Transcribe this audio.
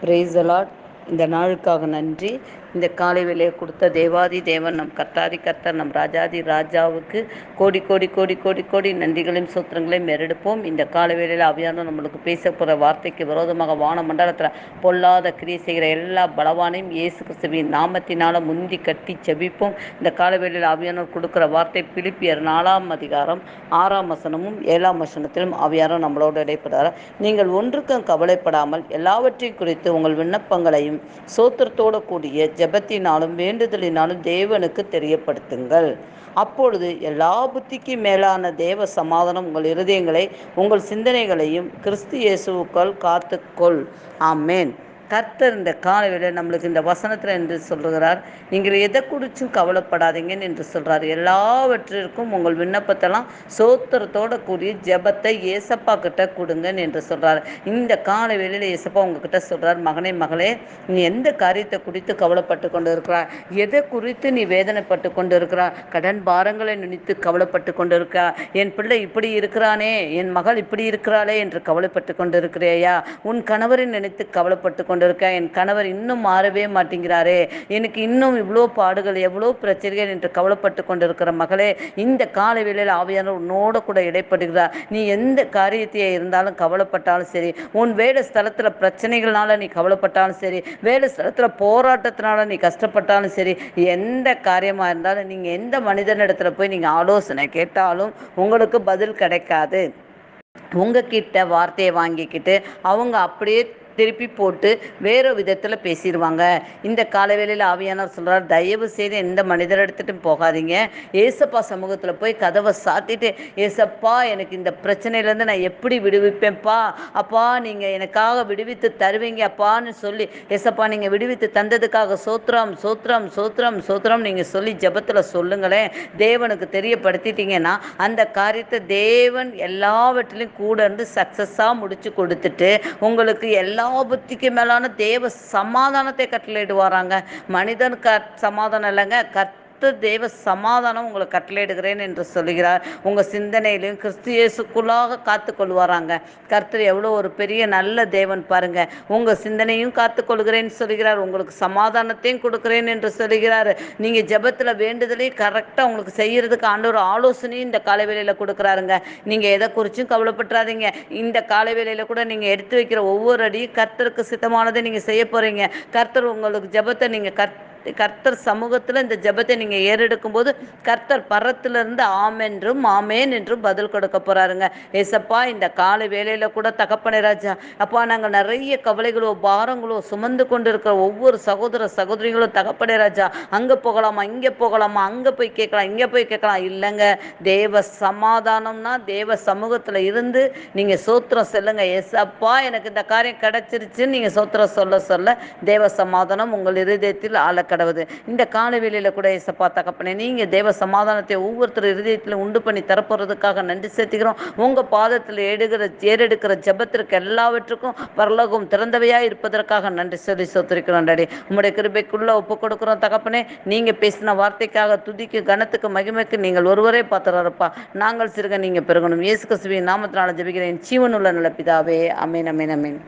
Price allot இந்த நாளுக்காக நன்றி. இந்த காலை வேலையை கொடுத்த தேவாதி தேவன் நம் கர்த்தாதி கர்த்தர் நம் ராஜாதி ராஜாவுக்கு கோடி கோடி கோடி கோடி கோடி நன்றிகளையும் சூத்திரங்களையும் மெரெடுப்போம் இந்த காலை வேலையில் அவியானம் நம்மளுக்கு பேச போகிற வார்த்தைக்கு விரோதமாக வான மண்டலத்தில் பொல்லாத கிரியை செய்கிற எல்லா பலவானையும் இயேசு கிறிஸ்துவின் நாமத்தினால முந்தி கட்டி செபிப்போம். இந்த கால வேலையில் அவியானவர் கொடுக்குற வார்த்தை பிலிப்பியர் நாலாம் அதிகாரம் ஆறாம் வசனமும் ஏழாம் வசனத்திலும் அவியாரம் நம்மளோடு இடைப்படுறார் நீங்கள் ஒன்றுக்கும் கவலைப்படாமல் எல்லாவற்றையும் குறித்து உங்கள் விண்ணப்பங்களையும் சோத்திரத்தோடு கூடிய ஜெபத்தினாலும் வேண்டுதலினாலும் தேவனுக்கு தெரியப்படுத்துங்கள். அப்பொழுது எல்லா புத்திக்கு மேலான தேவ சமாதானம் உங்கள் இருதயங்களை உங்கள் சிந்தனைகளையும் கிறிஸ்து இயேசுக்கள் காத்துக்கொள். ஆமேன். கர்த்தர் இந்த காலவேளையில் நம்மளுக்கு இந்த வசனத்தில் என்று சொல்கிறார் நீங்கள் எதை குறிச்சும் கவலைப்படாதீங்கன்னு என்று சொல்கிறார் எல்லாவற்றிற்கும் உங்கள் விண்ணப்பத்தெல்லாம் சோத்திரத்தோட கூடிய ஜெபத்தை ஏசப்பா கிட்ட கொடுங்கன்னு என்று சொல்கிறார் இந்த காலவேளையில் ஏசப்பா உங்ககிட்ட சொல்கிறார் மகனே மகளே நீ எந்த காரியத்தை குறித்து கவலைப்பட்டு கொண்டு இருக்கிறார் எதை குறித்து நீ வேதனைப்பட்டு கொண்டு இருக்கிறார் கடன் பாரங்களை நினைத்து கவலைப்பட்டு கொண்டு இருக்கா என் பிள்ளை இப்படி இருக்கிறானே என் மகள் இப்படி இருக்கிறாளே என்று கவலைப்பட்டு கொண்டு இருக்கிறேயா உன் கணவரை நினைத்து கவலைப்பட்டு கொண்டு கொண்டிருக்கேன் என் கணவர் இன்னும் மாறவே மாட்டேங்கிறாரே. எனக்கு இன்னும் இவ்வளோ பாடுகள் எவ்வளோ பிரச்சனைகள் என்று கவலைப்பட்டு கொண்டிருக்கிற மகளே இந்த கால வேளையில் ஆவியான உன்னோட கூட இடைப்படுகிறார். நீ எந்த காரியத்தையே இருந்தாலும் கவலைப்பட்டாலும் சரி உன் வேலை ஸ்தலத்தில் பிரச்சனைகள்னால நீ கவலைப்பட்டாலும் சரி வேலை ஸ்தலத்தில் போராட்டத்தினால நீ கஷ்டப்பட்டாலும் சரி எந்த காரியமாக இருந்தாலும் நீங்கள் எந்த மனிதனிடத்தில் போய் நீங்கள் ஆலோசனை கேட்டாலும் உங்களுக்கு பதில் கிடைக்காது. உங்ககிட்ட வார்த்தையை வாங்கிக்கிட்டு அவங்க அப்படியே திருப்பி போட்டு வேறு விதத்தில் பேசிடுவாங்க. இந்த காலவேளையில் ஆவியானவர் சொல்கிறார் தயவு செய்து எந்த மனிதர் எடுத்துகிட்டும் போகாதீங்க. ஏசப்பா சமூகத்தில் போய் கதவை சாத்திட்டு ஏசப்பா எனக்கு இந்த பிரச்சனையிலேருந்து நான் எப்படி விடுவிப்பேன்ப்பா? அப்பா நீங்கள் எனக்காக விடுவித்து தருவீங்க அப்பான்னு சொல்லி ஏசப்பா நீங்கள் விடுவித்து தந்ததுக்காக சோத்ரம் சோத்ரம் சோத்ரம் சோத்ரம் நீங்கள் சொல்லி ஜபத்தில் சொல்லுங்களேன். தேவனுக்கு தெரியப்படுத்திட்டீங்கன்னா அந்த காரியத்தை தேவன் எல்லாவற்றிலையும் கூட இருந்து சக்ஸஸாக முடிச்சு கொடுத்துட்டு உங்களுக்கு எல்லா புத்திக்கு மேலான தேவ சமாதானத்தை கட்டளையிடுவாராங்க. மனிதன் க சமாதானம் இல்லைங்க கத் கர்த்தர் தேவ சமாதானம் உங்களை கட்டளையிடுகிறேன் என்று சொல்கிறார் உங்கள் சிந்தனையிலையும் கிறிஸ்து இயேசுக்குள்ளாக காத்து கொள்வாராங்க. கர்த்தர் எவ்வளோ ஒரு பெரிய நல்ல தேவன் பாருங்க. உங்கள் சிந்தனையும் காத்து கொள்கிறேன்னு உங்களுக்கு சமாதானத்தையும் கொடுக்குறேன் என்று சொல்கிறார் நீங்கள் ஜபத்தில் வேண்டுதலையும் கரெக்டாக உங்களுக்கு செய்யறதுக்கு ஆண்டவர் ஆலோசனையும் இந்த காலவேளையில் கொடுக்குறாருங்க. நீங்கள் எதை குறிச்சும் கவலைப்பட்டுறாதீங்க. இந்த காலவேளையில் கூட நீங்கள் எடுத்து வைக்கிற ஒவ்வொரு அடியும் கர்த்தருக்கு சித்தமானதை நீங்கள் செய்ய போகிறீங்க கர்த்தர் உங்களுக்கு ஜபத்தை நீங்கள் கர்த்த கர்த்தர் சமூகத்தில் இந்த ஜபத்தை நீங்கள் ஏறெடுக்கும் போது கர்த்தர் பரத்திலிருந்து ஆமென்றும் ஆமேன் என்றும் பதில் கொடுக்க போகிறாருங்க ஏசப்பா இந்த காலை வேலையில் கூட தகப்பனை ராஜா அப்பா நாங்கள் நிறைய கவலைகளோ பாரங்களோ சுமந்து கொண்டு இருக்கிற ஒவ்வொரு சகோதர சகோதரிகளும் தகப்பனை ராஜா அங்கே போகலாமா இங்கே போகலாமா அங்கே போய் கேட்கலாம் இங்கே போய் கேட்கலாம். இல்லைங்க தேவ சமாதானம்னா தேவ சமூகத்தில் இருந்து நீங்கள் சோத்திரம் சொல்லுங்க. ஏசப்பா எனக்கு இந்த காரியம் கிடைச்சிருச்சுன்னு நீங்கள் சோத்திரம் சொல்ல சொல்ல தேவ சமாதானம் உங்கள் இருதயத்தில் ஆள கடவுது. இந்த காலவேளையில் கூட ஏசப்பா தகப்பனே நீங்கள் தேவ சமாதானத்தை ஒவ்வொருத்தர் இருதயத்தில் உண்டு பண்ணி தரப்போகிறதுக்காக நன்றி சேர்த்துக்கிறோம் உங்கள் பாதத்தில் எடுக்கிற ஏறெடுக்கிற ஜபத்திற்கு எல்லாவற்றுக்கும் பரலோகம் திறந்தவையாக இருப்பதற்காக நன்றி சொல்லி சொத்திருக்கிறோம் டாடி. உங்களுடைய கிருபைக்குள்ளே ஒப்பு கொடுக்குறோம் தகப்பனே. நீங்கள் பேசின வார்த்தைக்காக துதிக்கு கனத்துக்கு மகிமைக்கு நீங்கள் ஒருவரே பார்த்துறாருப்பா நாங்கள் சிறுக நீங்கள் பெருகணும். இயேசு கிறிஸ்துவின் நாமத்தினால ஜெபிக்கிறேன். ஜீவனுள்ள நல்ல பிதாவே. அமீன் அமீன் அமீன்